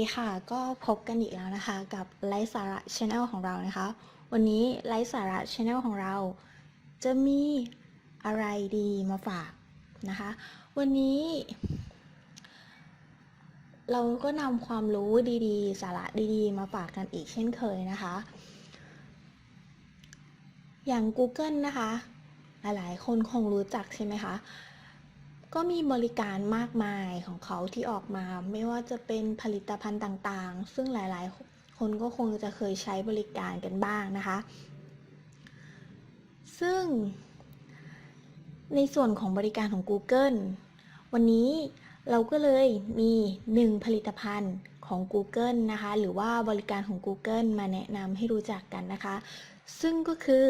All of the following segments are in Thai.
ดีค่ะ ก็พบกันอีกแล้วนะคะกับไลฟ์สาระช anel ของเรานะคะ วันนี้ไลฟ์สาระช anel ของเรา จะมีอะไรดีมาฝากนะคะ วันนี้ เราก็นำความรู้ดีๆ สาระดีๆ มาฝากกันอีกเช่นเคยนะคะ อย่าง Google นะคะ หลายๆ คนคงรู้จักใช่ไหมคะ ก็มีบริการมากมายของเขาที่ออกมา ไม่ว่าจะเป็นผลิตภัณฑ์ต่างๆ ซึ่งหลายๆ คนก็คงจะเคยใช้บริการกันบ้างนะคะ ซึ่ง ในส่วนของบริการของ Google วันนี้เราก็เลยมีหนึ่งผลิตภัณฑ์ของ Google นะคะ หรือว่าบริการของ Google มาแนะนำให้รู้จักกันนะคะ ซึ่งก็คือ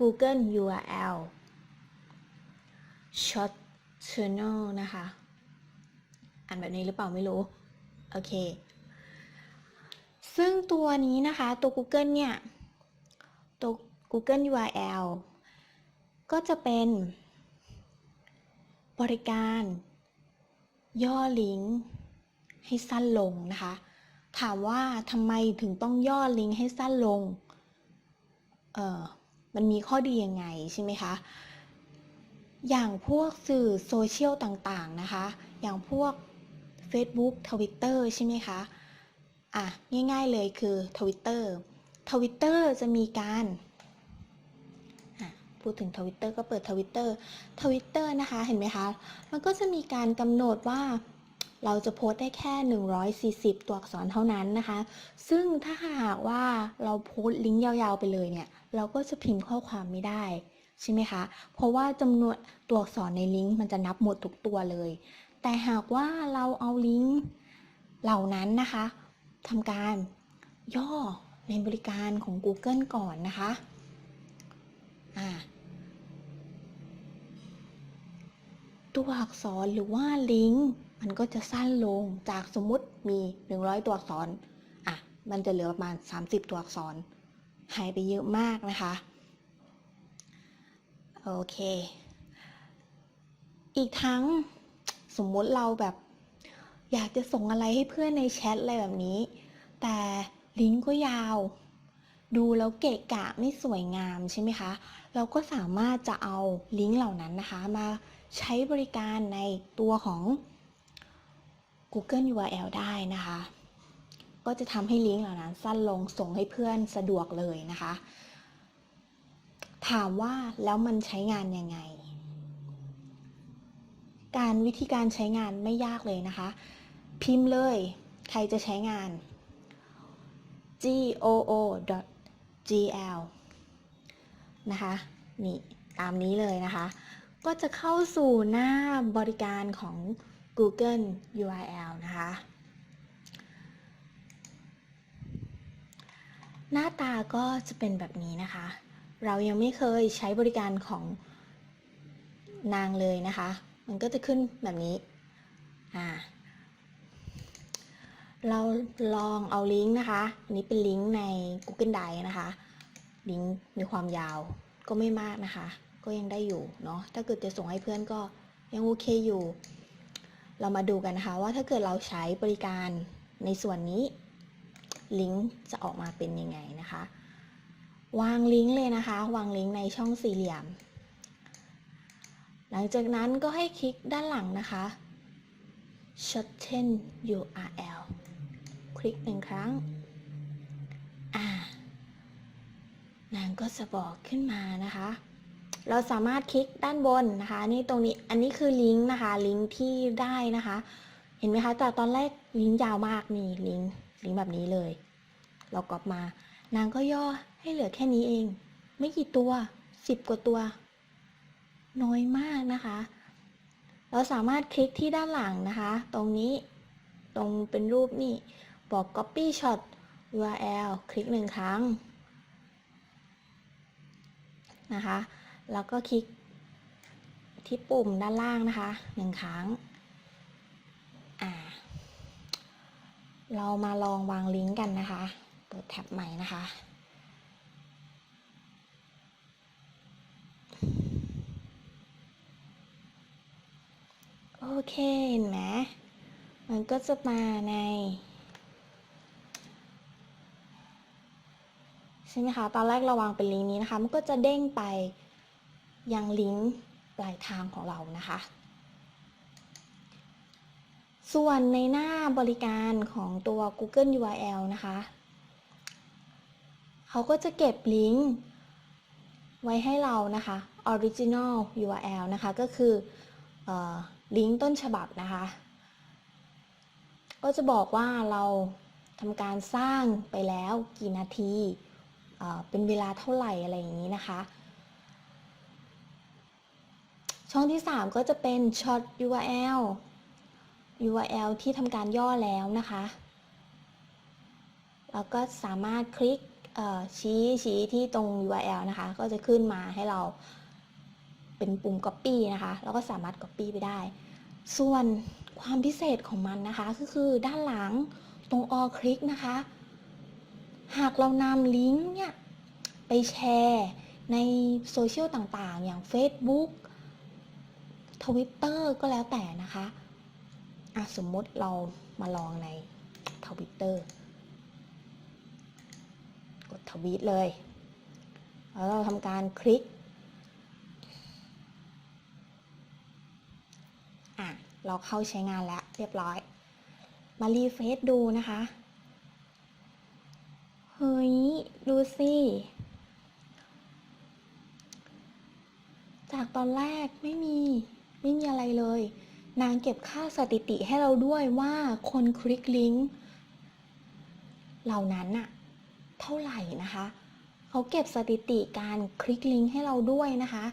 Google URL Short Channel นะคะ อ่านแบบนี้หรือเปล่าไม่รู้ โอเค ซึ่งตัวนี้นะคะตัว Google เนี่ย ตัว Google URL ก็จะเป็นบริการย่อลิงก์ให้สั้นลงนะคะ ถามว่าทำไมถึงต้องย่อลิงก์ให้สั้นลง เออมันมีข้อดียังไงใช่ไหมคะ อย่างพวกสื่อโซเชียลต่างๆนะคะ อย่างพวก Facebook Twitter ใช่ไหมคะ อะ ง่ายๆเลยคือ Twitter Twitter จะมีการอะพูดถึง Twitter ก็เปิด Twitter Twitter นะคะ เห็นไหมคะ มันก็จะมีการกำหนดว่าเราจะโพสได้แค่ 140 ตัวอักษรเท่านั้นนะคะ ซึ่งถ้าหากว่าเราโพสลิงก์ยาวๆไปเลยเนี่ย เราก็จะพิมพ์ข้อความไม่ได้ ใช่ไหมคะ เพราะว่าจำนวนตัวอักษรในลิงก์มันจะนับหมดทุกตัวเลย แต่หากว่าเราเอาลิงก์เหล่านั้นนะคะทำการย่อในบริการของ Google ก่อนนะคะตัวอักษรหรือว่าลิงก์มันก็จะสั้นลงจากสมมุติมี 100 ตัวอักษร อะ มันจะเหลือประมาณ 30 ตัวอักษร หายไปเยอะมากนะคะ โอเค อีกทั้งสมมุติเราแบบ อยากจะส่งอะไรให้เพื่อนในแชทอะไรแบบนี้ แต่ลิงก์ก็ยาว ดูแล้วเกะกะไม่สวยงามใช่ไหมคะ เราก็สามารถจะเอาลิงก์เหล่านั้นนะคะ มาใช้บริการในตัวของ Google URL ได้นะคะ ก็จะทำให้ลิงก์เหล่านั้นสั้นลงส่งให้เพื่อนสะดวกเลยนะคะ ถามว่าแล้วมันใช้งานยังไง การวิธีการใช้งานไม่ยากเลยนะคะ พิมพ์เลย ใครจะใช้งาน g o o g l นะคะ นี่ตามนี้เลยนะคะ ก็จะเข้าสู่หน้าบริการของ Google URL นะคะ หน้าตาก็จะเป็นแบบนี้นะคะ เรายังไม่เคยใช้บริการของนางเลยนะคะ มันก็จะขึ้นแบบนี้ อ่า เราลองเอาลิงก์นะคะ อันนี้เป็นลิงก์ใน Google Drive นะคะ ลิงก์มีความยาวก็ไม่มากนะคะ ก็ยังได้อยู่เนาะ ถ้าเกิดจะส่งให้เพื่อนก็ยังโอเคอยู่ เรามาดูกันนะคะว่าถ้าเกิดเราใช้บริการในส่วนนี้ ลิงก์จะออกมาเป็นยังไงนะคะ วางลิงก์เลยนะคะ วางลิงก์ในช่องสี่เหลี่ยม หลังจากนั้นก็ให้คลิกด้านหลังนะคะ shorten URL คลิกหนึ่งครั้ง อ่านางก็จะบอกขึ้นมานะคะ เราสามารถคลิกด้านบนนะคะ นี่ตรงนี้ อันนี้คือลิงก์นะคะ ลิงก์ที่ได้นะคะ เห็นไหมคะ จากตอนแรกลิงก์ยาวมากนี่ลิงก์ลิงก์แบบนี้เลย เรากรอบมา นางก็ย่อ ให้เหลือแค่นี้เอง ไม่กี่ตัวสิบกว่าตัว น้อยมากนะคะ เราสามารถคลิกที่ด้านหลังนะคะ ตรงนี้ตรงเป็นรูปนี่ บอก copy shot URL คลิกหนึ่งครั้งนะคะ แล้วก็คลิกที่ปุ่มด้านล่างนะคะหนึ่งครั้งอ่าเรามาลองวางลิงก์กันนะคะ เปิดแท็บใหม่นะคะ โอเค เห็นไหมมันก็จะมาใน ใช่ไหมคะ ตอนแรกเราวางเป็นลิงก์นี้นะคะ มันก็จะเด้งไปยังลิงก์ปลายทางของเรานะคะ ส่วนในหน้าบริการของตัว Google URL นะคะ เขาก็จะเก็บลิงก์ไว้ให้เรานะคะ Original URL นะคะ ก็คืออ ลิงก์ต้นฉบับนะคะ ก็จะบอกว่าเราทำการสร้างไปแล้วกี่นาที เป็นเวลาเท่าไหร่อะไรอย่างนี้นะคะ ช่องที่ 3 ก็จะเป็น short URL URL ที่ทำการย่อแล้วนะคะ แล้วก็สามารถคลิกชี้ชี้ที่ตรง URL นะคะ ก็จะขึ้นมาให้เรา เป็นปุ่ม Copy นะคะ แล้วก็สามารถ Copy ไปได้ ส่วนความพิเศษของมันนะคะก็คือด้านหลังตรง all click นะคะ หากเรานำลิงก์เนี่ย ไปแชร์ในโซเชียลต่างๆ อย่าง Facebook Twitter ก็แล้วแต่นะคะอะสมมติเรามาลองใน Twitter กดทวีตเลย แล้วเราทำการคลิก อะ เราเข้าใช้งานแล้วเรียบร้อย มารีเฟซดูนะคะ เฮ้ย ดูสิ จากตอนแรกไม่มี ไม่มีอะไรเลย นางเก็บค่าสถิติให้เราด้วยว่าคนคลิกลิงก์เหล่านั้นอะเท่าไหร่นะคะเขาเก็บสถิติการคลิกลิงก์ให้เราด้วยนะคะ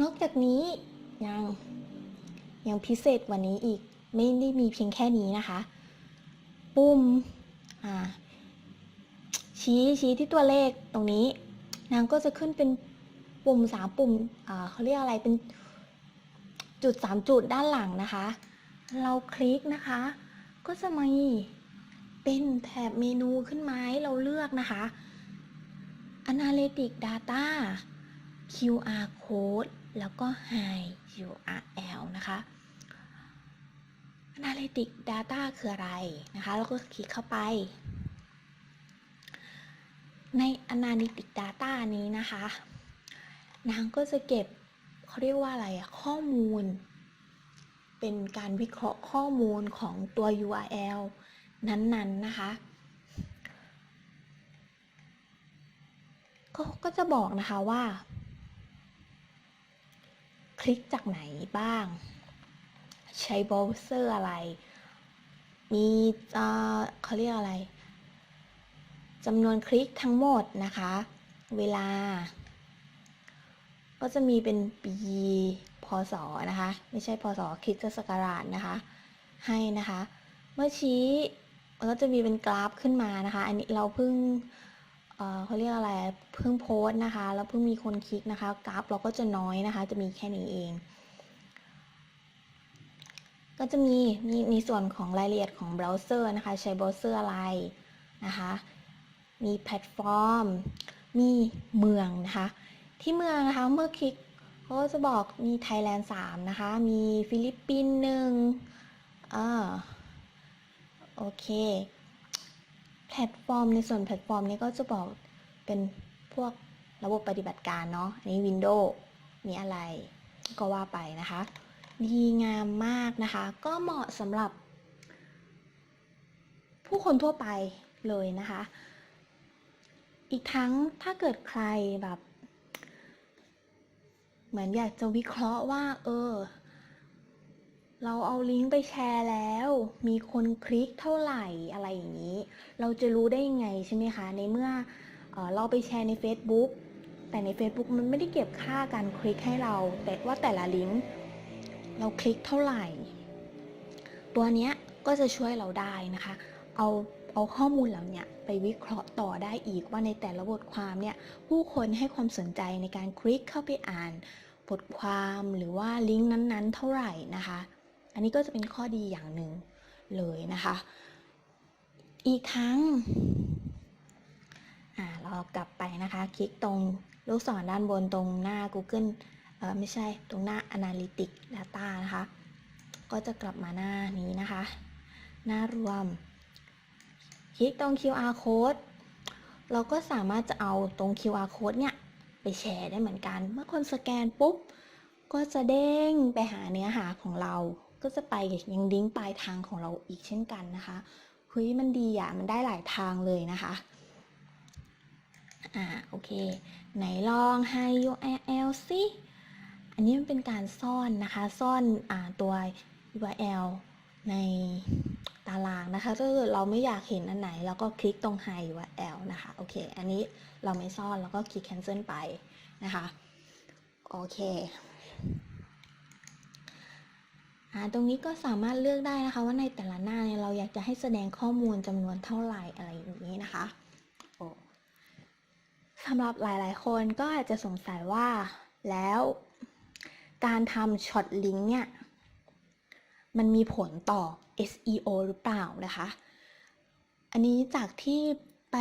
นอกจากนี้ ยัง ยังพิเศษกวันนี้อีก ไม่ได้มีเพียงแค่นี้นะคะ ปุ่มอ่าชี้ชี้ที่ตัวเลขตรงนี้ นางก็จะขึ้นเป็นปุ่มสามปุ่มอ่าเขาเรียกอะไรเป็นจุดสามจุดด้านหลังนะคะ เราคลิกนะคะ ก็จะมีเป็นแถบเมนูขึ้นมาให้เราเลือกนะคะ Analytic Data QR Code แล้วก็ High URL นะคะ Analytic Data คืออะไรนะคะแล้วก็คลิกเข้าไป ใน Analytic Data นี้นะคะ นางก็จะเก็บเขาเรียกว่าอะไรอะข้อมูล เป็นการวิเคราะห์ข้อมูลของตัว URL นั้นๆนะคะก็จะบอกนะคะว่า ลิกจากไหนบ้าง ใช้เบราว์เซอร์อะไร มีเอ่อเขาเรียกอะไรจำนวนคลิกทั้งหมดนะคะ เวลา ก็จะมีเป็นปีพศนะคะ ไม่ใช่พศคริสตศักราชนะคะ ให้นะคะ เมื่อชี้มันก็จะมีเป็นกราฟขึ้นมานะคะ อันนี้เราเพิ่ง เขาเรียกอะไรเพิ่งโพสต์นะคะ แล้วเพิ่งมีคนคลิกนะคะกราฟเราก็จะน้อยนะคะ จะมีแค่นี้เอง ก็จะมีมีในส่วนของรายละเอียดของเบราว์เซอร์นะคะ ใช้เบราว์เซอร์อะไรนะคะ มีแพลตฟอร์ม มีเมืองนะคะ ที่เมืองนะคะเมื่อคลิกเขาจะบอกมีไทยแลนด์3นะคะ มีฟิลิปปินส์หนึ่งอ่าโอเค พลตฟอร์มในส่วนแพลตฟอร์มนี้ก็จะบอกเป็นพวกระบบปฏิบัติการเนาะอันนี้ Windows มีอะไรก็ว่าไปนะคะ ดีงามมากนะคะ ก็เหมาะสำหรับ ผู้คนทั่วไปเลยนะคะ อีกทั้งถ้าเกิดใครแบบ เหมือนอยากจะวิเคราะห์ว่า เออ เราเอาลิงก์ไปแชร์แล้ว มีคนคลิกเท่าไหร่อะไรอย่างนี้ เราจะรู้ได้ยังไงใช่ไหมคะ ในเมื่อเออเราไปแชร์ใน Facebook แต่ใน Facebook มันไม่ได้เก็บค่าการคลิกให้เรา แต่ว่าแต่ละลิงก์เราคลิกเท่าไหร่ ตัวเนี้ยก็จะช่วยเราได้นะคะ เอาเอาข้อมูลเหล่านี้ไปวิเคราะห์ต่อได้อีกว่าในแต่ละบทความเนี่ยผู้คนให้ความสนใจในการคลิกเข้าไปอ่าน บทความหรือว่าลิงก์นั้นๆ เท่าไหร่นะคะ อันนี้ก็จะเป็นข้อดีอย่างหนึ่งเลยนะคะ อีกทั้งอ่าเรากลับไปนะคะ คลิกตรงลูกศรด้านบนตรงหน้า Google เออไม่ใช่ตรงหน้า Analytics Data นะคะ ก็จะกลับมาหน้านี้นะคะ หน้ารวม คลิกตรง QR code เราก็สามารถจะเอาตรง QR code เนี่ย ไปแชร์ได้เหมือนกัน เมื่อคนสแกนปุ๊บ ก็จะเด้งไปหาเนื้อหาของเรา ก็จะไปยังลิงก์ปลายทางของเราอีกเช่นกันนะคะเฮ้ยมันดีอะมันได้หลายทางเลยนะคะ อ่าโอเค ไหนลองให้ URL สิอันนี้มันเป็นการซ่อนนะคะ ซ่อนอ่าตัว URL ในตารางนะคะถ้าเกิดเราไม่อยากเห็นอันไหนเราก็คลิกตรง hide URL นะคะโอเคอันนี้เราไม่ซ่อนแล้วก็คลิก cancel ไปนะคะโอเค ตรงนี้ก็สามารถเลือกได้นะคะ ว่าในแต่ละหน้าเนี่ยเราอยากจะให้แสดงข้อมูลจำนวนเท่าไหร่อะไรอย่างนี้นะคะสำหรับหลายๆ คนก็อาจจะสงสัยว่าแล้วการทำช็อตลิงก์เนี่ย มันมีผลต่อ SEO หรือเปล่านะคะ อันนี้จากที่ไป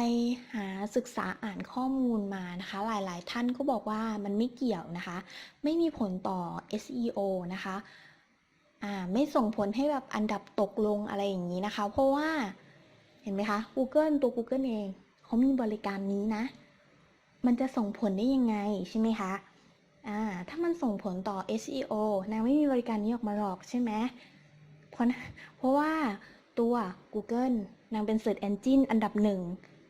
หาศึกษาอ่านข้อมูลมานะคะ หลายๆ ท่านก็บอกว่ามันไม่เกี่ยวนะคะ ไม่มีผลต่อ SEO นะคะ ไม่ส่งผลให้แบบอันดับตกลงอะไรอย่างนี้นะคะ เพราะว่าเห็นไหมคะ Google ตัว Google เองเขามีบริการนี้นะ มันจะส่งผลได้ยังไงใช่ไหมคะอ่าถ้ามันส่งผลต่อ SEO นางไม่มีบริการนี้ออกมาหรอกใช่ไหมเพราะเพราะว่าตัว Google นางเป็น Search Engine อันดับหนึ่ง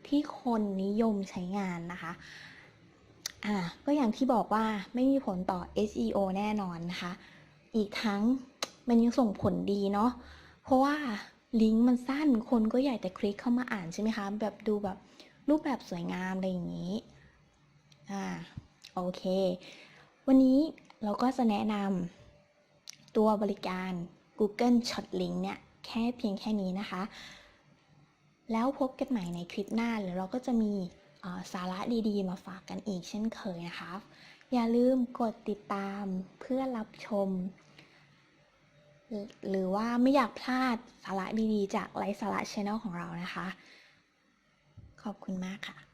ที่คนนิยมใช้งานนะคะ อ่า ก็อย่างที่บอกว่าไม่มีผลต่อ SEO แน่นอนนะคะ อีกทั้ง มันยังส่งผลดีเนาะเพราะว่าลิงก์มันสั้นคนก็อยากจะคลิกเข้ามาอ่านใช่ไหมคะแบบดูแบบรูปแบบสวยงามอะไรอย่างนี้อ่าโอเค วันนี้เราก็จะแนะนำตัวบริการ Google Shotlink เนี่ยแค่เพียงแค่นี้นะคะ แล้วพบกันใหม่ในคลิปหน้าหรือเราก็จะมีสาระดีๆ มาฝากกันอีกเช่นเคยนะคะ อย่าลืมกดติดตามเพื่อรับชม หรือว่าไม่อยากพลาดสาระดีๆ จากไลฟ์สาระช n แนลของเรานะคะ ขอบคุณมากค่ะ